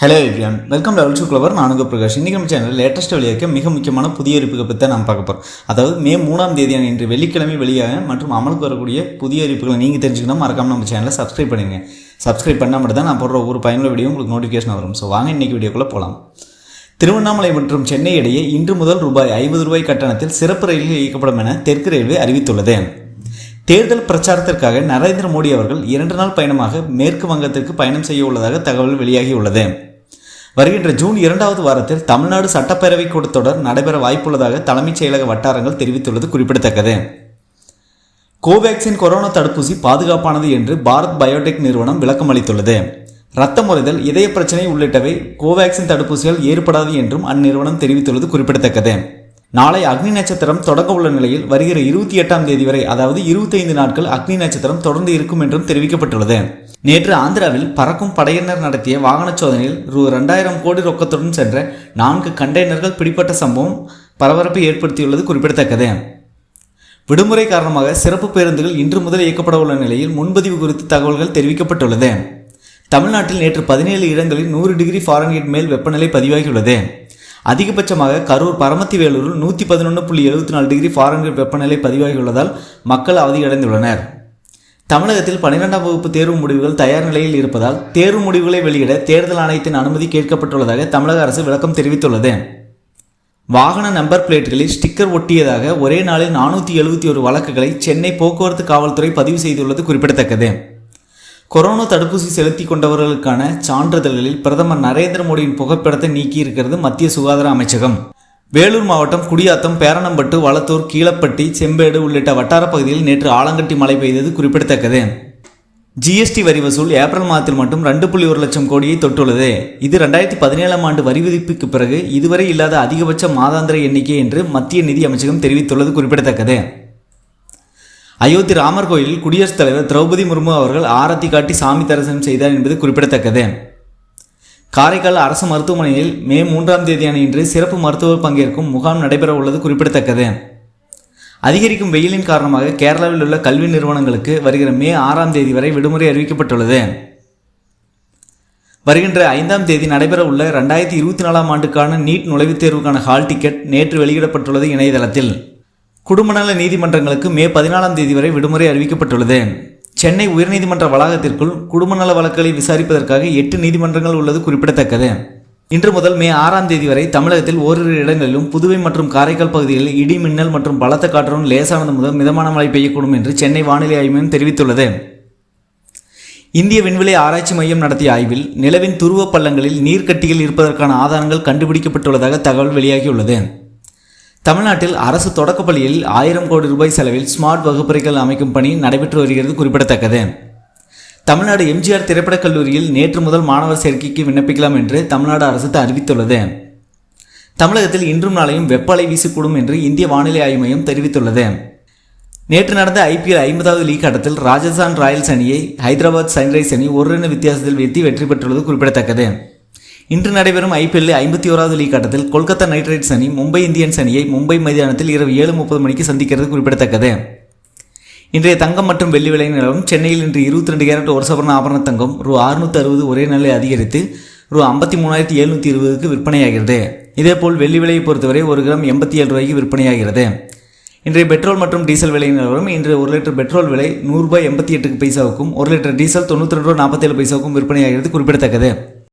Hello everyone welcome level two clever நானுங்க பிரகாஷ். இன்றைக்கி நம்ம சேனல் லேட்டஸ்ட் வெளியாக மிக முக்கியமான புதிய அறிவிப்புகளை பற்றி தான் நம்ம பார்க்க போகிறோம் அதாவது மே மூணாம் தேதியான இன்று வெள்ளிக்கிழமை வெளியாக மற்றும் அமலுக்கு வரக்கூடிய புதிய அறிவிப்புகளை நீங்கள் தெரிஞ்சுக்கணும் மறக்காமல் நம்ம சேனலை சப்ஸ்கிரைப் பண்ணுங்க சப்ஸ்கிரைப் பண்ணால் மட்டும் தான் நான் போடுற ஒவ்வொரு பயனுள்ள வீடியோ உங்களுக்கு நோட்டிஃபிகேஷன் வரும். ஸோ வாங்க இன்றைக்கி வீடியோக்குள்ளே போகலாம் திருவண்ணாமலை மற்றும் சென்னை இடையே இன்று முதல் ரூபாய் ஐம்பது ரூபாய் கட்டணத்தில் சிறப்பு ரயில்கள் இயக்கப்படும் என தெற்கு ரயில்வே அறிவித்துள்ளது. தேர்தல் பிரச்சாரத்திற்காக நரேந்திர மோடி அவர்கள் இரண்டு நாள் பயணமாக மேற்கு வங்கத்திற்கு பயணம் செய்ய உள்ளதாக தகவல் வெளியாகியுள்ளது வருகின்ற ஜூன் இரண்டாவது வாரத்தில் தமிழ்நாடு சட்டப்பேரவை கூட்டத்தொடர் நடைபெற வாய்ப்புள்ளதாக தலைமைச் செயலக வட்டாரங்கள் தெரிவித்துள்ளது குறிப்பிடத்தக்கது. கோவேக்சின் கொரோனா தடுப்பூசி பாதுகாப்பானது என்று பாரத் பயோடெக் நிறுவனம் விளக்கம் அளித்துள்ளது. இரத்த முறைதல் இதய பிரச்சனை உள்ளிட்டவை கோவேக்சின் தடுப்பூசிகள் ஏற்படாது என்றும் அந்நிறுவனம் தெரிவித்துள்ளது குறிப்பிடத்தக்கது. நாளை அக்னி நட்சத்திரம் தொடங்க உள்ள நிலையில் வருகிற இருபத்தி எட்டாம் தேதி வரை அதாவது இருபத்தைந்து நாட்கள் அக்னி நட்சத்திரம் தொடர்ந்து இருக்கும் என்றும் தெரிவிக்கப்பட்டுள்ளது. நேற்று ஆந்திராவில் பறக்கும் படையினர் நடத்திய வாகன சோதனையில் ரூ. ரெண்டாயிரம் கோடி ரொக்கத்துடன் சென்ற நான்கு கண்டெய்னர்கள் பிடிப்பட்ட சம்பவம் பரபரப்பை ஏற்படுத்தியுள்ளது குறிப்பிடத்தக்கது. விடுமுறை காரணமாக சிறப்பு பேருந்துகள் இன்று முதல் இயக்கப்பட உள்ள நிலையில் முன்பதிவு குறித்து தகவல்கள் தெரிவிக்கப்பட்டுள்ளது. தமிழ்நாட்டில் நேற்று பதினேழு இடங்களில் நூறு டிகிரி ஃபாரன்ஹீட் மேல் வெப்பநிலை பதிவாகியுள்ளது. அதிகபட்சமாக கரூர் பரமத்தி வேலூரில் நூற்றி பதினொன்று புள்ளி எழுபத்தி நாலு டிகிரி ஃபாரன்ஹீட் வெப்பநிலை பதிவாகியுள்ளதால் மக்கள் அவதியடைந்துள்ளனர். தமிழகத்தில் பன்னிரெண்டாம் வகுப்பு தேர்வு முடிவுகள் தயார் நிலையில் இருப்பதால் தேர்வு முடிவுகளை வெளியிட தேர்தல் ஆணையத்தின் அனுமதி கேட்கப்பட்டுள்ளதாக தமிழக அரசு விளக்கம் தெரிவித்துள்ளது. வாகன நம்பர் பிளேட்டுகளில் ஸ்டிக்கர் ஒட்டியதாக ஒரே நாளில் நானூற்றி எழுபத்தி ஒரு வழக்குகளை சென்னை போக்குவரத்து காவல்துறை பதிவு செய்துள்ளது குறிப்பிடத்தக்கது. கொரோனா தடுப்பூசி செலுத்தி கொண்டவர்களுக்கான சான்றிதழ்களில் பிரதமர் நரேந்திர மோடியின் புகைப்படத்தை நீக்கியிருக்கிறது மத்திய சுகாதார அமைச்சகம். வேலூர் மாவட்டம் குடியாத்தம் பேரணம்பட்டு வளத்தூர் கீழப்பட்டி செம்பேடு உள்ளிட்ட வட்டார பகுதியில் நேற்று ஆலங்கட்டி மழை பெய்தது குறிப்பிடத்தக்கது. ஜிஎஸ்டி வரி வசூல் ஏப்ரல் மாதத்தில் மட்டும் ரெண்டு புள்ளி ஒரு லட்சம் கோடியை தொட்டுள்ளது. இது ரெண்டாயிரத்தி பதினேழாம் ஆண்டு வரி விதிப்புக்கு பிறகு இதுவரை இல்லாத அதிகபட்ச மாதாந்திர எண்ணிக்கை என்று மத்திய நிதி அமைச்சகம் தெரிவித்துள்ளது குறிப்பிடத்தக்கது. அயோத்தி ராமர் கோயிலில் குடியரசுத் தலைவர் திரௌபதி முர்மு அவர்கள் ஆரத்தி காட்டி சாமி தரிசனம் செய்தார் என்பது குறிப்பிடத்தக்கது. காரைக்கால் அரசு மருத்துவமனையில் மே மூன்றாம் தேதியான இன்று சிறப்பு மருத்துவர் பங்கேற்கும் முகாம் நடைபெற உள்ளது குறிப்பிடத்தக்கது. அதிகரிக்கும் வெயிலின் காரணமாக கேரளாவில் உள்ள கல்வி நிறுவனங்களுக்கு வருகிற மே ஆறாம் தேதி வரை விடுமுறை அறிவிக்கப்பட்டுள்ளது. வருகின்ற ஐந்தாம் தேதி நடைபெற உள்ள ரெண்டாயிரத்தி இருபத்தி நாலாம் ஆண்டுக்கான நீட் நுழைவுத் தேர்வுக்கான ஹால் டிக்கெட் நேற்று வெளியிடப்பட்டுள்ளது இணையதளத்தில். குடும்பநல நீதிமன்றங்களுக்கு மே பதினாலாம் தேதி வரை விடுமுறை அறிவிக்கப்பட்டுள்ளது. சென்னை உயர்நீதிமன்ற வளாகத்திற்குள் குடும்ப நல வழக்குகளை விசாரிப்பதற்காக எட்டு நீதிமன்றங்கள் உள்ளது குறிப்பிடத்தக்கது. இன்று முதல் மே ஆறாம் தேதி வரை தமிழகத்தில் ஓரிரு இடங்களிலும் புதுவை மற்றும் காரைக்கால் பகுதிகளில் இடி மின்னல் மற்றும் பலத்த காற்றுடன் லேசானது முதல் மிதமான மழை பெய்யக்கூடும் என்று சென்னை வானிலை ஆய்வு மையம் தெரிவித்துள்ளது. இந்திய விண்வெளி ஆராய்ச்சி மையம் நடத்திய ஆய்வில் நிலவின் துருவ பள்ளங்களில் நீர்க்கட்டிகள் இருப்பதற்கான ஆதாரங்கள் கண்டுபிடிக்கப்பட்டுள்ளதாக தகவல் வெளியாகியுள்ளது. தமிழ்நாட்டில் அரசு தொடக்கப்பள்ளியில் ஆயிரம் கோடி ரூபாய் செலவில் ஸ்மார்ட் வகுப்பறைகள் அமைக்கும் பணி நடைபெற்று வருகிறது குறிப்பிடத்தக்கது. தமிழ்நாடு எம்ஜிஆர் திரைப்படக் கல்லூரியில் நேற்று முதல் மாணவர் சேர்க்கைக்கு விண்ணப்பிக்கலாம் என்று தமிழ்நாடு அரசு அறிவித்துள்ளது. தமிழகத்தில் இன்றும் நாளையும் வெப்ப அலை வீசக்கூடும் என்று இந்திய வானிலை ஆய்வு மையம் தெரிவித்துள்ளது. நேற்று நடந்த ஐபிஎல் ஐம்பதாவது லீக் ஆட்டத்தில் ராஜஸ்தான் ராயல்ஸ் அணியை ஹைதராபாத் சன்ரைஸ் அணி ஒரு ரன் வித்தியாசத்தில் வீழ்த்தி வெற்றி பெற்றுள்ளது குறிப்பிடத்தக்கது. இன்று நடைபெறும் ஐபிஎல்லில் ஐம்பத்தி ஓராவது லீக் ஆட்டத்தில் கொல்கத்தா நைட் ரைடர்ஸ் அணி மும்பை இந்தியன்ஸ் அணியை மும்பை மைதானத்தில் இரவு ஏழு முப்பது மணிக்கு சந்திக்கிறது குறிப்பிடத்தக்கது. இன்றைய தங்கம் மற்றும் வெள்ளி விலை நிலவும் சென்னையில் இன்று இருபத்தி ரெண்டு கேரட் ஒரு சவரன் ஆபரண தங்கம் ரூ அறுநூத்தி அறுபது ஒரே நாளில் அதிகரித்து ரூ ஐம்பத்தி மூணாயிரத்தி எழுநூற்றி இருபதுக்கு விற்பனையாகிறது. இதேபோல் வெள்ளி விலையை பொறுத்தவரை ஒரு கிராம் எண்பத்தி ஏழு ரூபாய்க்கு விற்பனையாகிறது. இன்றைய பெட்ரோல் மற்றும் டீசல் விலை நிலவரம் இன்று ஒரு லிட்டர் பெட்ரோல் விலை நூறுரூபாய் எண்பத்தி எட்டுக்கு பைசாவுக்கும் ஒரு லிட்டர் டீசல் தொண்ணூற்றி ரெண்டு ரூபா நாற்பத்தேழு பைசாவுக்கும் விற்பனையாகிறது குறிப்பிடத்தக்கது.